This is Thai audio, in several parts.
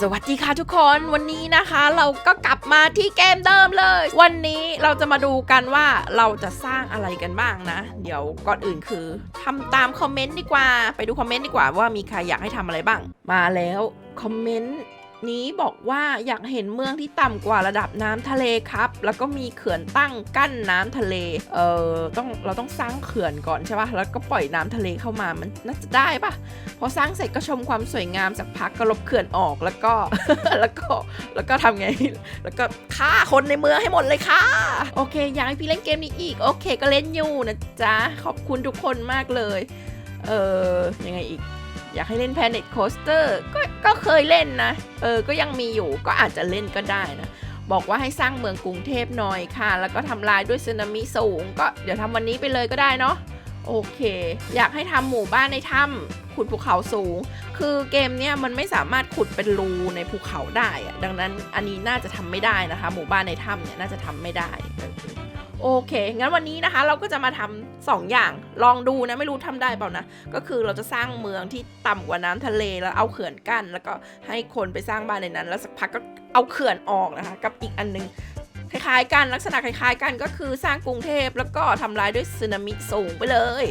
สวัสดีค่ะทุกคนวันนี้นะคะเราก็กลับมาที่เกมเดิมเลย วันนี้เราจะมาดูกันว่าเราจะสร้างอะไรกันบ้างนะ เดี๋ยวก่อนอื่นคือทำตามคอมเมนต์ดีกว่า ไปดูคอมเมนต์ดีกว่าว่ามีใครอยากให้ทำอะไรบ้าง มาแล้วคอมเมนต์ นี้บอกว่าอยากเห็นเมืองที่ต่ำกว่าระดับน้ำทะเลครับ แล้วก็มีเขื่อนตั้งกั้นน้ำทะเล เออต้องเราต้องสร้างเขื่อนก่อนใช่ปะแล้วก็ปล่อยน้ำทะเลเข้ามา มันน่าจะได้ปะพอสร้างเสร็จก็ชมความสวยงามสักพักก็ลบเขื่อนออก แล้วก็ แล้วก็ แล้วก็ทำไง แล้วก็ฆ่าคนในเมืองให้หมดเลยค่ะ โอเค อยากให้พี่เล่นเกมนี้อีก โอเค ก็เล่นอยู่นะจ๊ะ ขอบคุณทุกคนมากเลย เออยังไงอีก อยากให้เล่น Planet Coaster ก็ก็เคยเล่นนะ เออ ก็ยังมีอยู่ก็อาจจะเล่นก็ได้นะ บอกว่าให้สร้างเมืองกรุงเทพหน่อยค่ะ แล้วก็ทำลายด้วยสึนามิสูง ก็เดี๋ยวทำวันนี้ไปเลยก็ได้เนาะโอเค อยากให้ทำหมู่บ้านในถ้ำขุดภูเขาสูง คือเกมเนี้ยมันไม่สามารถขุดเป็นรูในภูเขาได้อะดังนั้นอันนี้น่าจะทำไม่ได้นะคะ หมู่บ้านในถ้ำเนี่ยน่าจะทำไม่ได้ โอเค งั้นวันนี้นะคะเราก็จะมาทำสองอย่าง ลองดูนะ ไม่รู้ทำได้เปล่านะ ก็คือเราจะสร้างเมืองที่ต่ำกว่าน้ำทะเลแล้วเอาเขื่อนกั้น แล้วก็ให้คนไปสร้างบ้านในนั้น แล้วสักพักก็เอาเขื่อนออกนะคะ กับอีกอันนึงคล้ายๆกันลักษณะคล้ายๆกันก็คือสร้างกรุงเทพแล้วก็ทำลายด้วยสึนามิสูงไปเลย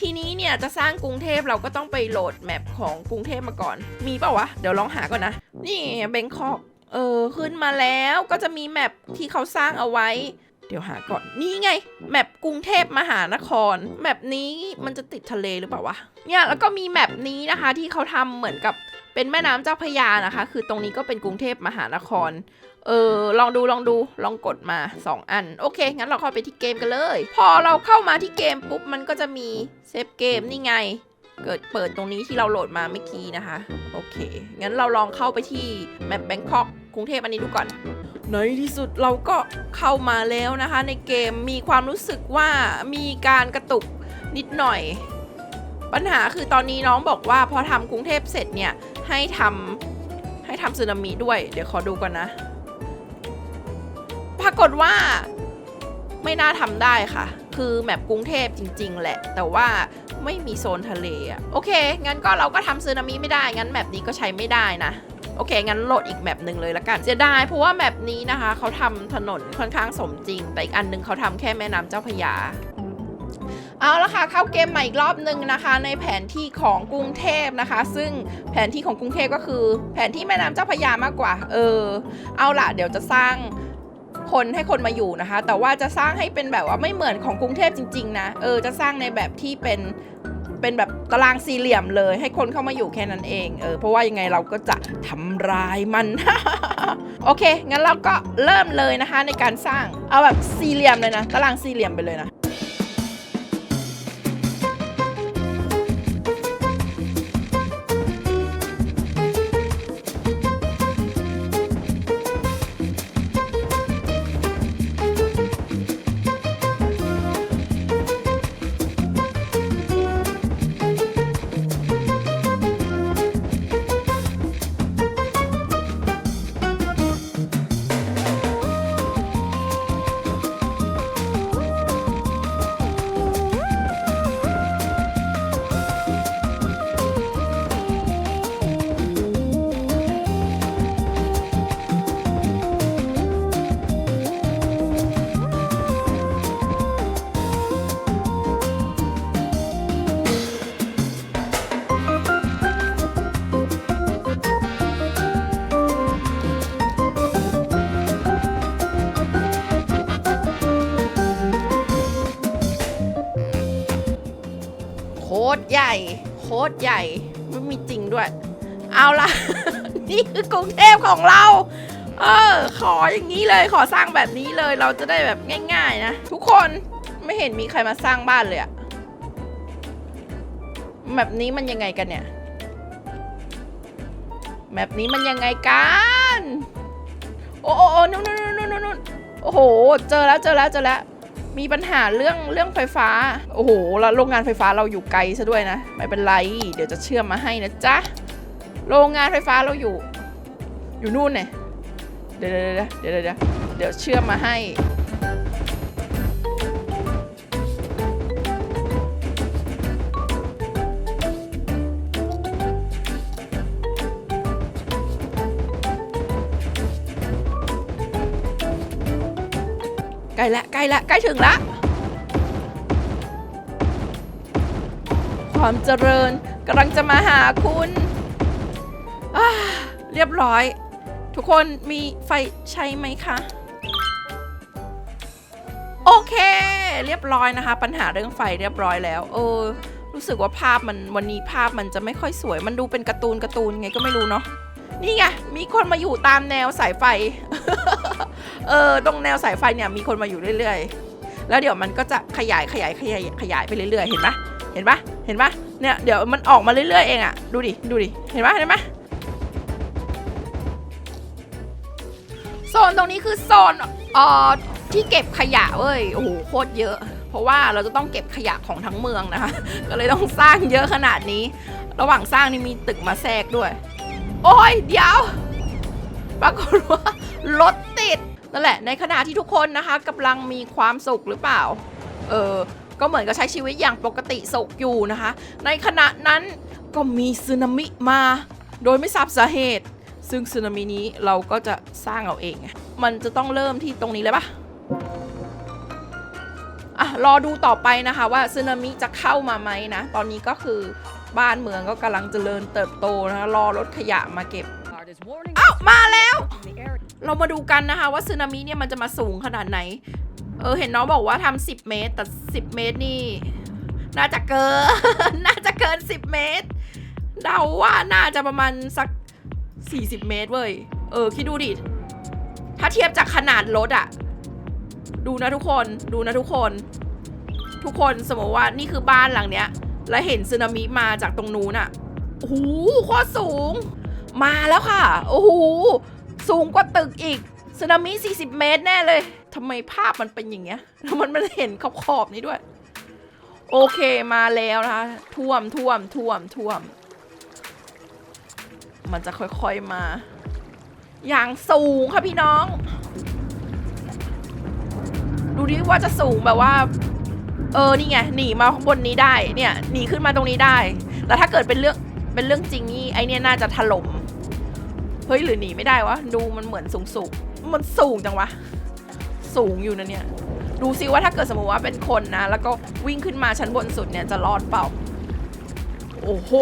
ทีนี้เนี่ยจะสร้างกรุงเทพเราก็ต้องไปโหลดแมปของกรุงเทพมาก่อน มีเปล่าวะ เดี๋ยวลองหาก่อนนะ นี่เบงคอกเออขึ้นมาแล้วก็จะมีแมปที่เขาสร้างเอาไว้ ดี๋ยวหาก่อน นี่ไง แมปกรุงเทพมหานคร แมปนี้มันจะติดทะเลหรือเปล่าวะ เนี่ยแล้วก็มีแมปนี้นะคะที่เขาทำเหมือนกับเป็นแม่น้ำเจ้าพยานะคะ คือตรงนี้ก็เป็นกรุงเทพมหานคร เออ ลองดูลองดูลองกดมา 2 อัน โอเค งั้นเราเข้าไปที่เกมกันเลย พอเราเข้ามาที่เกมปุ๊บ มันก็จะมีเซฟเกมนี่ไง เกิดเปิดตรงนี้ที่เราโหลดมาเมื่อกี้นะคะ โอเค งั้นเราลองเข้าไปที่แมปแบงคอกกรุงเทพอันนี้ดูก่อน ในที่สุดเราก็เข้ามาแล้วนะคะ ในเกมมีความรู้สึกว่ามีการกระตุกนิดหน่อย ปัญหาคือตอนนี้น้องบอกว่าพอทำกรุงเทพเสร็จเนี่ยให้ทำให้ทำสึนามิด้วย เดี๋ยวขอดูก่อนนะ ปรากฏว่าไม่น่าทำได้ค่ะ คือแมปกรุงเทพจริง ๆ แหละ แต่ว่าไม่มีโซนทะเลอะโอเค งั้นก็เราก็ทำซึนามิไม่ได้ งั้นแมปนี้ก็ใช้ไม่ได้นะ โอเค งั้นโหลดอีกแมปหนึ่งเลยละกันเสียดายเพราะว่าแมปนี้นะคะเขาทำถนนค่อนข้างสมจริง แต่อีกอันหนึงเขาทำแค่แม่น้ำเจ้าพระยาเอาละค่ะเข้าเกมใหม่อีกรอบหนึ่งนะคะ ในแผนที่ของกรุงเทพนะคะ ซึ่งแผนที่ของกรุงเทพก็คือ แผนที่แม่น้ำเจ้าพระยามากกว่า เออ เอาละเดี๋ยวจะสร้างคนให้คนมาอยู่นะคะ แต่ว่าจะสร้างให้เป็นแบบว่าไม่เหมือนของกรุงเทพจริง ๆ นะ เออ จะสร้างในแบบที่เป็น เป็นแบบตารางสี่เหลี่ยมเลย ให้คนเข้ามาอยู่แค่นั้นเองเออเพราะว่ายังไงเราก็จะทำลายมัน โอเค งั้นเราก็เริ่มเลยนะคะในการสร้างเอาแบบสี่เหลี่ยมเลยนะ ตารางสี่เหลี่ยมไปเลยนะ ใหญ่ โคตรใหญ่ไม่มีจริงด้วย เอาละ นี่คือกรุงเทพของเรา เออ ขออย่างนี้เลย ขอสร้างแบบนี้เลย เราจะได้แบบง่าย ๆ นะ ทุกคนไม่เห็นมีใครมาสร้างบ้านเลยอะแบบนี้มันยังไงกันเนี่ย แบบนี้มันยังไงกัน โอ้โอ้โอ้นู่นนู่นนู่นนู่นนู่นโอ้โห เจอแล้วเจอแล้วเจอแล้ว มีปัญหาเรื่องเรื่องไฟฟ้า โอ้โหแล้วโรงงานไฟฟ้าเราอยู่ไกลซะด้วยนะ ไม่เป็นไร เดี๋ยวจะเชื่อมมาให้นะจ๊ะ โรงงานไฟฟ้าเราอยู่ อยู่นู่นเนี่ยเดี๋ยวเดี๋ยวเดี๋ยวเดี๋ยวเดี๋ยวเชื่อมมาให้ ล้ละใกล้ละใกล้ถึงละ ความเจริญกำลังจะมาหาคุณเรียบร้อย ทุกคนมีไฟใช้ไหมคะ โอเค เรียบร้อยนะคะ ปัญหาเรื่องไฟเรียบร้อยแล้ว เออ รู้สึกว่าภาพมันวันนี้ภาพมันจะไม่ค่อยสวย มันดูเป็นการ์ตูนการ์ตูนไงก็ไม่รู้เนาะ นี่ไงมีคนมาอยู่ตามแนวสายไฟ เออตรงแนวสายไฟเนี่ยมีคนมาอยู่เรื่อย ๆ แล้วเดี๋ยวมันก็จะขยายขยายขยายขยายไปเรื่อยๆ เห็นปะเห็นปะเห็นปะเนี่ยเดี๋ยวมันออกมาเรื่อยๆเองอะดูดิดูดิเห็นปะเห็นปะโซนตรงนี้คือโซนเอ่อที่เก็บขยะเว้ยโอ้โหโคตรเยอะ เพราะว่าเราจะต้องเก็บขยะของทั้งเมืองนะคะ ก็เลยต้องสร้างเยอะขนาดนี้ ระหว่างสร้างนี่มีตึกมาแทรกด้วย โอ้ยเดี๋ยวปรากฏว่ารถติดนั่นแหละ ในขณะที่ทุกคนนะคะกำลังมีความสุขหรือเปล่า เออ ก็เหมือนกับใช้ชีวิตอย่างปกติสุขอยู่นะคะ ในขณะนั้นก็มีสึนามิมา โดยไม่ทราบสาเหตุ ซึ่งสึนามินี้เราก็จะสร้างเอาเองไงมันจะต้องเริ่มที่ตรงนี้เลยปะอะรอดูต่อไปนะคะว่าสึนามิจะเข้ามาไหมนะ ตอนนี้ก็คือ บ้านเมืองก็กำลังเจริญเติบโตนะคะรอรถขยะมาเก็บเอ้ามาแล้ว เรามาดูกันนะคะว่าสึนามิเนี่ยมันจะมาสูงขนาดไหน เออเห็นน้องบอกว่าทำ10เมตร แต่10เมตรนี่ น่าจะเกิน น่าจะเกิน10เมตร เดาว่าน่าจะประมาณสัก40เมตรเว้ย เออ คิดดูดิ ถ้าเทียบจากขนาดรถอะดูนะทุกคน ดูนะทุกคน ทุกคนสมมติว่านี่คือบ้านหลังเนี้ย แล้วเห็นสึนามิมาจากตรงนู้นอะโอ้โหโคตรสูง มาแล้วค่ะ โอ้โห สูงกว่าตึกอีกสึนามิ 40 เมตรแน่เลย ทำไมภาพมันเป็นอย่างเงี้ย แล้วมันมันเห็นขอบขอบนี้ด้วย โอเคมาแล้วนะคะ ท่วมท่วมท่วมท่วม มันจะค่อยๆมา อย่างสูงค่ะพี่น้อง ดูดิว่าจะสูงแบบว่า เออนี่ไงหนีมาข้างบนนี้ได้เนี่ยหนีขึ้นมาตรงนี้ได้ แล้วถ้าเกิดเป็นเรื่องเป็นเรื่องจริงนี่ไอเนี่ยน่าจะถล่มเฮ้ยหรือหนีไม่ได้วะดูมันเหมือนสูงสูงมันสูงจังวะสูงอยู่นะเนี่ยดูซิว่าถ้าเกิดสมมติว่าเป็นคนนะ แล้วก็วิ่งขึ้นมาชั้นบนสุดเนี่ยจะรอดเปล่า โอ้โห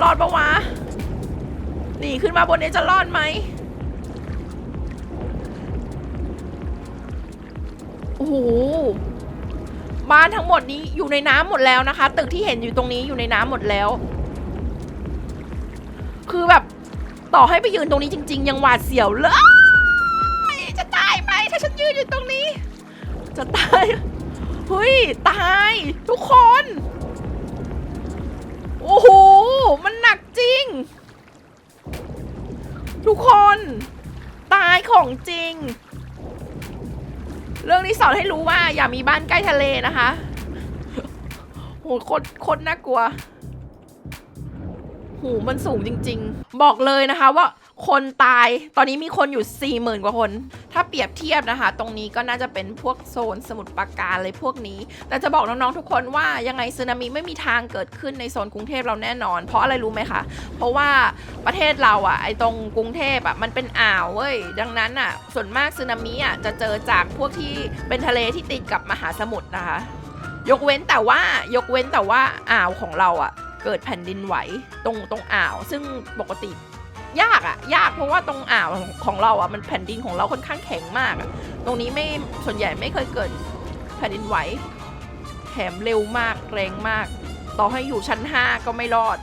รอดปะวะหนีขึ้นมาบนนี้จะรอดไหม อ้โหบ้านทั้งหมดนี้อยู่ในน้ำหมดแล้วนะคะ ตึกที่เห็นอยู่ตรงนี้อยู่ในน้ำหมดแล้ว คือแบบต่อให้ไปยืนตรงนี้จริง ๆ ยังหวาดเสียวเลยจะตายไหมถ้าฉันยืนอยู่ตรงนี้ จะตายเฮ้ยตาย ทุกคน โอ้โหมันหนักจริง ทุกคน ตายของจริง เรื่องนี้สอนให้รู้ว่าอย่ามีบ้านใกล้ทะเลนะคะโหโคตรโคตรน่ากลัว หูมันสูงจริง ๆ บอกเลยนะคะว่า คนตาย ตอนนี้มีคนอยู่ 4 0,000 กว่าคน ถ้าเปรียบเทียบนะคะ ตรงนี้ก็น่าจะเป็นพวกโซนสมุทรปราการอะไรพวกนี้ แต่จะบอกน้องๆทุกคนว่ายังไงสึนามิไม่มีทางเกิดขึ้นในโซนกรุงเทพเราแน่นอน เพราะอะไรรู้ไหมคะ เพราะว่าประเทศเราอะไอตรงกรุงเทพอะมันเป็นอ่าวเว้ย ดังนั้นอะส่วนมากสึนามิอะจะเจอจากพวกที่เป็นทะเลที่ติดกับมหาสมุทรนะคะ ยกเว้นแต่ว่ายกเว้นแต่ว่าอ่าวของเราอะเกิดแผ่นดินไหวตรงตรงอ่าว ซึ่งปกติ ยากอะยากเพราะว่าตรงอ่าวของเราอะมันแผ่นดินของเราค่อนข้างแข็งมากอะตรงนี้ไม่ส่วนใหญ่ไม่เคยเกิดแผ่นดินไหวแถมเร็วมากแรงมาก ต่อให้อยู่ชั้น5ก็ไม่รอด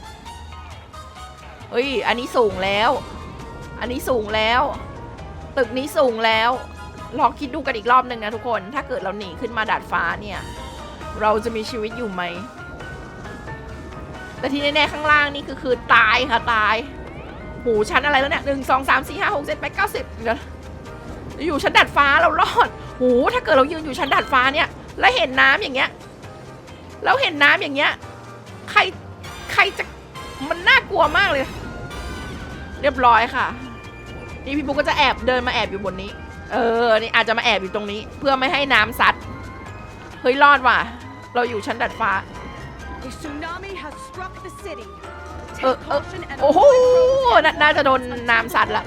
เฮ้ยอันนี้สูงแล้ว อันนี้สูงแล้ว ตึกนี้สูงแล้วลองคิดดูกันอีกรอบหนึ่งนะทุกคน ถ้าเกิดเราหนีขึ้นมาดาดฟ้าเนี่ย เราจะมีชีวิตอยู่ไหม แต่ที่แน่ๆข้างล่างนี่คือคือตายค่ะตาย หูชั้นอะไรแล้วเนี่ยหนึ่งสองสามสี่ห้าหกเจ็ดแปดเก้าสิบเดี๋ยวอยู่ชั้นดาดฟ้าเรารอดหูถ้าเกิดเรายืนอยู่ชั้นดาดฟ้าเนี่ย แล้วเห็นน้ำอย่างเงี้ย แล้วเห็นน้ำอย่างเงี้ย ใครใครจะมันน่ากลัวมากเลย เรียบร้อยค่ะ นี่พี่ปุ๊กก็จะแอบเดินมาแอบอยู่บนนี้ เออ นี่อาจจะมาแอบอยู่ตรงนี้ เพื่อไม่ให้น้ำซัด เฮ้ยรอดว่ะ เราอยู่ชั้นดาดฟ้า A tsunami has struck the city. เออเออโอ้โหน่าน่าจะโดนน้ำซัดละ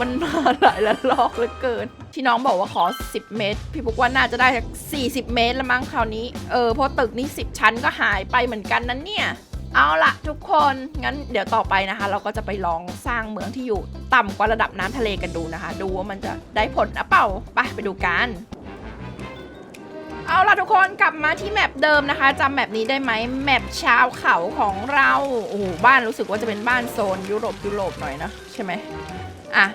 มันมาหลายละลอกเหลือเกิน ที่น้องบอกว่าขอ 10 เมตร พี่ปุ๊กว่าน่าจะได้สัก40 เมตรละมั้งคราวนี้ เออเพราะตึกนี้ 10 ชั้นก็หายไปเหมือนกันนั้นเนี่ย เอาละทุกคน งั้นเดี๋ยวต่อไปนะคะ เราก็จะไปลองสร้างเมืองที่อยู่ ต่ำกว่าระดับน้ำทะเลกันดูนะคะ ดูว่ามันจะได้ผลหรือเปล่า ไปไปดูกัน เอาล่ะทุกคนกลับมาที่แมปเดิมนะคะจำแมปนี้ได้ไหมแมปชาวเขาของเราโอ้โหบ้านรู้สึกว่าจะเป็นบ้านโซนยุโรปยุโรปหน่อยนะใช่ไหมอะ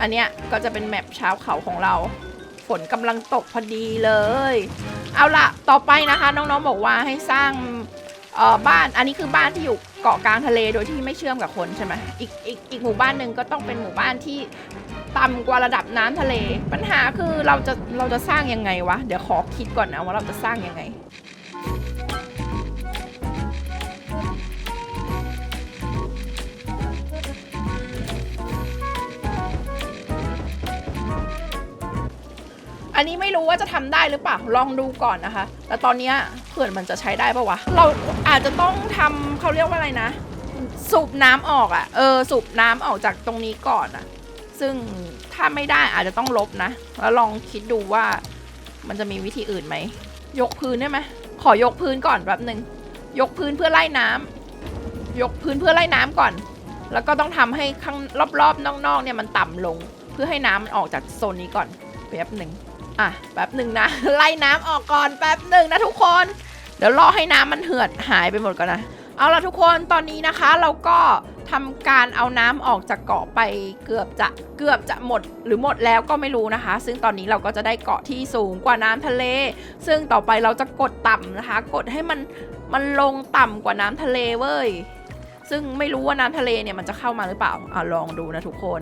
อันเนี้ยก็จะเป็นแมปชาวเขาของเรา ฝนกำลังตกพอดีเลย เอาล่ะต่อไปนะคะน้องๆบอกว่าให้สร้าง เอ่อบ้านอันนี้คือบ้านที่อยู่เกาะกลางทะเลโดยที่ไม่เชื่อมกับคนใช่ไหมอีกอีกอีกหมู่บ้านหนึ่งก็ต้องเป็นหมู่บ้านที่ต่ำกว่าระดับน้ำทะเล ปัญหาคือเราจะเราจะสร้างยังไงวะ เดี๋ยวขอคิดก่อนนะว่าเราจะสร้างยังไง อันนี้ไม่รู้ว่าจะทำได้หรือเปล่า ลองดูก่อนนะคะ แต่ตอนนี้เขื่อนมันจะใช้ได้ปะวะ เราอาจจะต้องทำเขาเรียกว่าอะไรนะ สูบน้ำออกอะ่ะ เออ สูบน้ำออกจากตรงนี้ก่อนอะ่ะ ซึ่งถ้าไม่ได้อาจจะต้องลบนะ แล้วลองคิดดูว่ามันจะมีวิธีอื่นไหม ยกพื้นได้ไหมขอยกพื้นก่อนแป๊บหนึ่งยกพื้นเพื่อไล่น้ำยกพื้นเพื่อไล่น้ำก่อน แล้วก็ต้องทำให้ข้างรอบๆนอกๆเนี่ยมันต่ำลง เพื่อให้น้ำมันออกจากโซนนี้ก่อนแป๊บหนึ่ง อะแป๊บหนึ่งนะ ไล่น้ำออกก่อนแป๊บหนึ่งนะทุกคน เดี๋ยวรอให้น้ำมันเหือดหายไปหมดก่อนนะ เอาละทุกคนตอนนี้นะคะเราก็ทำการเอาน้ำออกจากเกาะไปเกือบจะเกือบจะหมดหรือหมดแล้วก็ไม่รู้นะคะ ซึ่งตอนนี้เราก็จะได้เกาะที่สูงกว่าน้ำทะเล ซึ่งต่อไปเราจะกดต่ำนะคะ กดให้มันมันลงต่ำกว่าน้ำทะเลเว้ยซึ่งไม่รู้ว่าน้ำทะเลเนี่ยมันจะเข้ามาหรือเปล่าอะลองดูนะทุกคน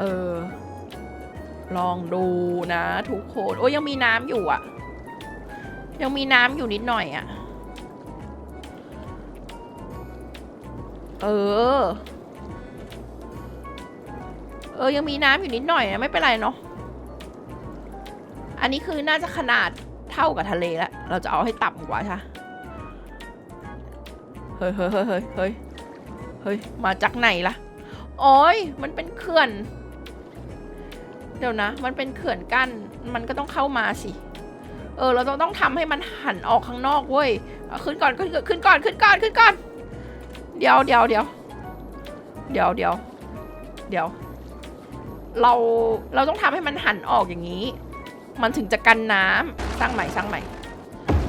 เออ ลองดูนะทุกคน โอ้ยังมีน้ำอยู่อะยังมีน้ำอยู่นิดหน่อยอะเออ เออ ยังมีน้ำอยู่นิดหน่อยอะไม่เป็นไรเนาะ อันนี้คือน่าจะขนาดเท่ากับทะเลแล้ว เราจะเอาให้ต่ำกว่าใช่เฮ้ยเฮ้ยเฮ้ยเฮ้ยเฮ้ยเฮ้ยมาจากไหนล่ะ โอ้ยมันเป็นเขื่อน เดี๋ยวนะ มันเป็นเขื่อนกั้น มันก็ต้องเข้ามาสิ เออ เราต้องต้องทำให้มันหันออกข้างนอกเว้ยขึ้นก่อนขึ้นขึ้นก่อนขึ้นก่อนขึ้นก่อน เดี๋ยวเดี๋ยวเดี๋ยวเดี๋ยวเดี๋ยวเดี๋ยว เรา เราต้องทำให้มันหันออกอย่างนี้ มันถึงจะกันน้ำสร้างใหม่สร้างใหม่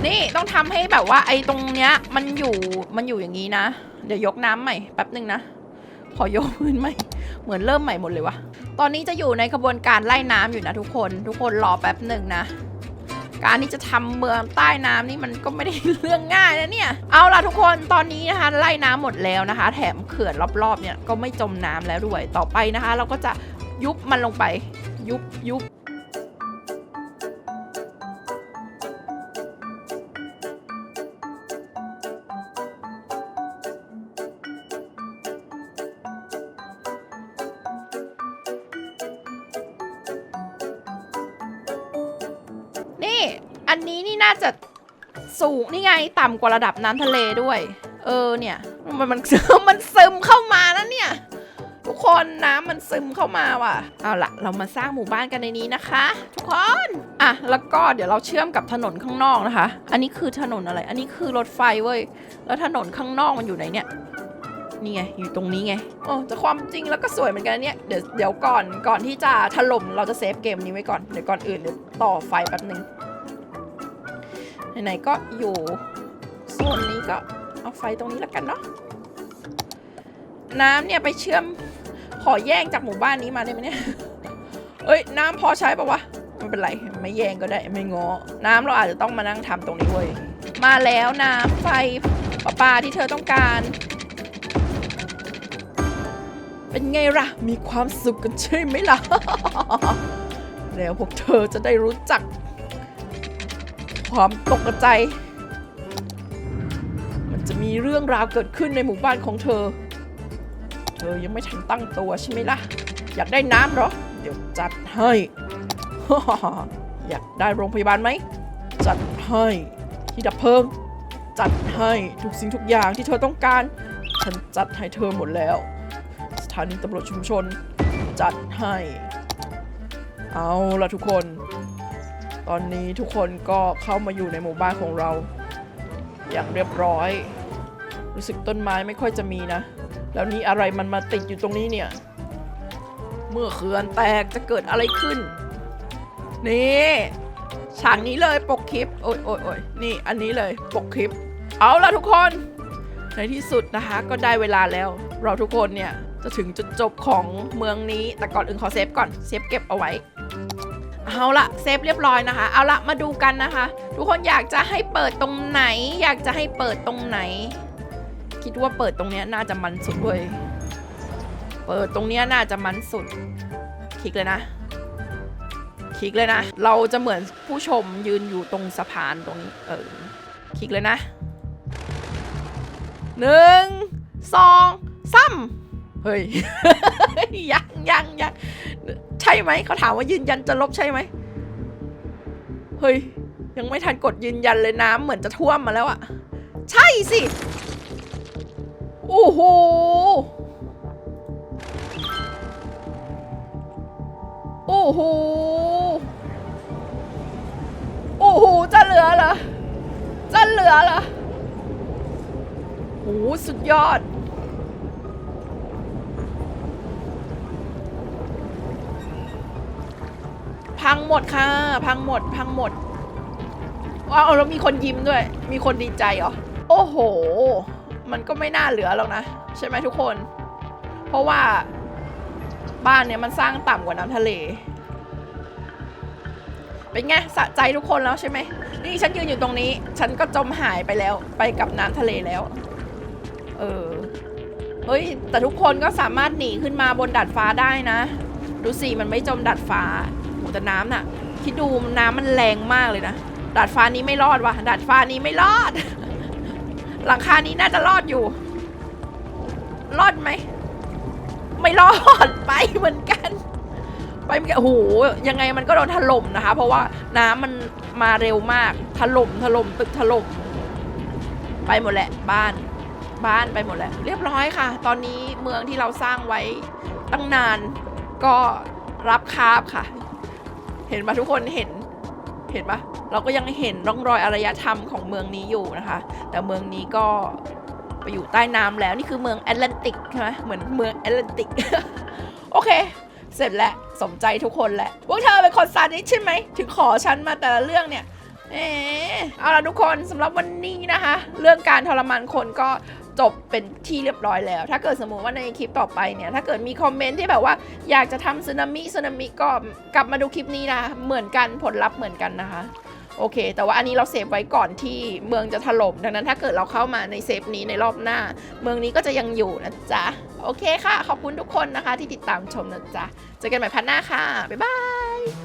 นี่ต้องทำให้แบบว่าไอ้ตรงเนี้ย มันอยู่ มันอยู่อย่างนี้นะ เดี๋ยวยกน้ำใหม่แป๊บหนึ่งนะ ขอยกพื้นใหม่ เหมือนเริ่มใหม่หมดเลยว่ะ ตอนนี้จะอยู่ในกระบวนการไล่น้ำอยู่นะทุกคน ทุกคนรอแป๊บหนึ่งนะ การที่จะทำเมืองใต้น้ำนี่มันก็ไม่ได้เรื่องง่ายนะเนี่ย เอาล่ะทุกคนตอนนี้นะคะไล่น้ำหมดแล้วนะคะ แถมเขื่อนรอบๆเนี่ยก็ไม่จมน้ำแล้วด้วย ต่อไปนะคะ เราก็จะยุบมันลงไป ยุบยุบ นี่ไงต่ำกว่าระดับน้ำทะเลด้วย เออเนี่ย มันมันมันซึมเข้ามานะเนี่ยทุกคนน้ำมันซึมเข้ามาว่ะ เอาละเรามาสร้างหมู่บ้านกันในนี้นะคะ ทุกคน อะ แล้วก็เดี๋ยวเราเชื่อมกับถนนข้างนอกนะคะ อันนี้คือถนนอะไร อันนี้คือรถไฟเว้ย แล้วถนนข้างนอกมันอยู่ไหนเนี่ย นี่ไง อยู่ตรงนี้ไงโอ้แต่ความจริงแล้วก็สวยเหมือนกันเนี่ย เดี๋ยวเดี๋ยวก่อน ก่อนที่จะถล่มเราจะเซฟเกมนี้ไว้ก่อน เดี๋ยวก่อนอื่นเดี๋ยวต่อไฟแป๊บนึง ไหนๆก็อยู่โซนนี้ก็เอาไฟตรงนี้แล้วกันเนาะน้ำเนี่ยไปเชื่อมขอแย่งจากหมู่บ้านนี้มาได้ไหมเนี่ยเอ้ยน้ำพอใช้ปะวะไม่เป็นไรไม่แย่งก็ได้ไม่งอ น้ำเราอาจจะต้องมานั่งทำตรงนี้เว้ยมาแล้วน้ำไฟประปาที่เธอต้องการ เป็นไงล่ะ มีความสุขกันใช่ไหมล่ะ แล้วพวกเธอจะได้รู้จัก ความตกใจ มันจะมีเรื่องราวเกิดขึ้นในหมู่บ้านของเธอ เธอยังไม่ทันตั้งตัวใช่ไหมล่ะ อยากได้น้ำเหรอ เดี๋ยวจัดให้ อยากได้โรงพยาบาลไหม จัดให้ ที่ดับเพลิง จัดให้ทุกสิ่งทุกอย่างที่เธอต้องการ ฉันจัดให้เธอหมดแล้ว สถานีตำรวจชุมชน จัดให้ เอาละทุกคน ตอนนี้ทุกคนก็เข้ามาอยู่ในหมู่บ้านของเรา อย่างเรียบร้อย รู้สึกต้นไม้ไม่ค่อยจะมีนะ แล้วนี่อะไรมันมาติดอยู่ตรงนี้เนี่ย เมื่อเขื่อนแตกจะเกิดอะไรขึ้น นี่ฉากนี้เลยปกคลิป โอ้ยโอ้ยโอ้ยนี่อันนี้เลยปกคลิป เอาละทุกคน ในที่สุดนะคะ ก็ได้เวลาแล้ว เราทุกคนเนี่ยจะถึงจุดจบของเมืองนี้ แต่ก่อนอื่นขอเซฟก่อน เซฟเก็บเอาไว้ เอาละเซฟเรียบร้อยนะคะ เอาละมาดูกันนะคะ ทุกคนอยากจะให้เปิดตรงไหน อยากจะให้เปิดตรงไหน คิดว่าเปิดตรงเนี้ยน่าจะมันสุดเว้ยเปิดตรงเนี้ยน่าจะมันสุด คลิกเลยนะ คลิกเลยนะ เราจะเหมือนผู้ชมยืนอยู่ตรงสะพานตรงนี้ เออ คลิกเลยนะหนึ่งสองสามเฮ้ยยังยังยัง ใช่ไหมเขาถามว่ายืนยันจะลบใช่ไหมเฮ้ยยังไม่ทันกดยืนยันเลยน้ำเหมือนจะท่วมมาแล้วอะใช่สิโอ้โหโอ้โหโอ้โหจะเหลือเหรอจะเหลือเหรอโอ้สุดยอด พังหมดค่ะ พังหมด พังหมด ว้าวแล้วมีคนยิ้มด้วย มีคนดีใจเหรอ โอ้โห มันก็ไม่น่าเหลือหรอกนะ ใช่ไหมทุกคน เพราะว่าบ้านเนี่ยมันสร้างต่ำกว่าน้ำทะเล เป็นไงสะใจทุกคนแล้วใช่ไหม นี่ฉันยืนอยู่ตรงนี้ ฉันก็จมหายไปแล้ว ไปกับน้ำทะเลแล้ว เออ เฮ้ย แต่ทุกคนก็สามารถหนีขึ้นมาบนดาดฟ้าได้นะ ดูสิ มันไม่จมดาดฟ้า แต่น้ำน่ะ คิดดูน้ำมันแรงมากเลยนะดาดฟ้านี้ไม่รอดว่ะดาดฟ้านี้ไม่รอด หลังคานี้น่าจะรอดอยู่ รอดไหม ไม่รอดไปเหมือนกัน ไปเหมือนกันโอ้โหยังไงมันก็โดนถล่มนะคะ เพราะว่าน้ำมันมาเร็วมากถล่มถล่มตึกถล่มไปหมดแหละบ้านบ้านไปหมดแล้วเรียบร้อยค่ะ ตอนนี้เมืองที่เราสร้างไว้ตั้งนานก็รับคาบค่ะ เห็นปะทุกคนเห็นเห็นปะเราก็ยังเห็นร่องรอยอารยธรรมของเมืองนี้อยู่นะคะ แต่เมืองนี้ก็ไปอยู่ใต้น้ำแล้วนี่คือเมืองแอตแลนติกใช่ไหมเหมือนเมืองแอตแลนติกโอเค เสร็จแล้วสมใจทุกคนแหละพวกเธอเป็นคนซาดิสใช่ไหมถึงขอฉันมาแต่ละเรื่องเนี่ยเออเอาละทุกคนสำหรับวันนี้นะคะ เรื่องการทรมานคนก็ จบเป็นที่เรียบร้อยแล้ว ถ้าเกิดสมมติว่าในคลิปต่อไปเนี่ย ถ้าเกิดมีคอมเมนต์ที่แบบว่าอยากจะทำสึนามิสึนามิก็กลับมาดูคลิปนี้นะ เหมือนกันผลลัพธ์เหมือนกันนะคะ โอเค แต่ว่าอันนี้เราเซฟไว้ก่อนที่เมืองจะถล่ม ดังนั้นถ้าเกิดเราเข้ามาในเซฟนี้ในรอบหน้า เมืองนี้ก็จะยังอยู่นะจ๊ะ โอเคค่ะ ขอบคุณทุกคนนะคะที่ติดตามชมนะจ๊ะ เจอกันใหม่พันหน้าค่ะ บ๊ายบาย